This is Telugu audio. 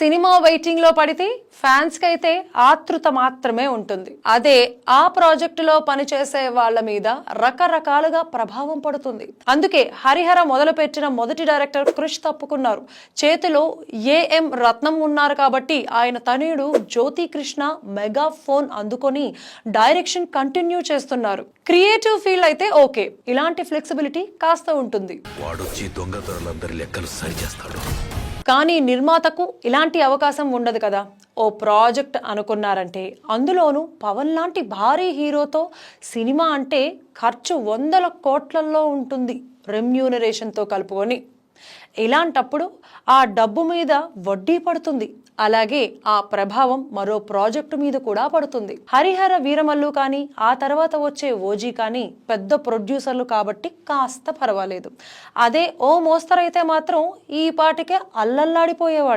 సినిమా వెయిటింగ్లో పడితే ఫ్యాన్స్కి అయితే ఆతృత మాత్రమే ఉంటుంది. అదే ఆ ప్రాజెక్టులో పనిచేసే వాళ్ళ మీద రకరకాలుగా ప్రభావం పడుతుంది. అందుకే హరిహర మొదలుపెట్టిన మొదటి డైరెక్టర్ క్రిష్ తప్పుకున్నారు. చేతిలో ఏఎం రత్నం ఉన్నారు కాబట్టి ఆయన తనయుడు జ్యోతి కృష్ణ మెగా ఫోన్ అందుకొని డైరెక్షన్ కంటిన్యూ చేస్తున్నారు. క్రియేటివ్ ఫీల్ అయితే ఓకే. ఇలాంటి ఫ్లెక్సిబిలిటీ కాస్త ఉంటుంది. వాడొచ్చి దొంగ లెక్కలు సరిచేస్తాడు. కానీ నిర్మాతకు ఇలాంటి అవకాశం ఉండదు కదా. ఓ ప్రాజెక్ట్ అనుకున్నారంటే అందులోనూ పవన్ లాంటి భారీ హీరోతో సినిమా అంటే ఖర్చు వందల కోట్లల్లో ఉంటుంది. రెమ్యూనరేషన్తో కలుపుకొని. ఇలాంటప్పుడు ఆ డబ్బు మీద వడ్డీ పడుతుంది. అలాగే ఆ ప్రభావం మరో ప్రాజెక్టు మీద కూడా పడుతుంది. హరిహర వీరమల్లు కానీ ఆ తర్వాత వచ్చే ఓజీ కానీ పెద్ద ప్రొడ్యూసర్లు కాబట్టి కాస్త పర్వాలేదు. అదే ఓ మోస్తరు అయితే మాత్రం ఈ పాటికే అల్లల్లాడిపోయేవాళ్ళు.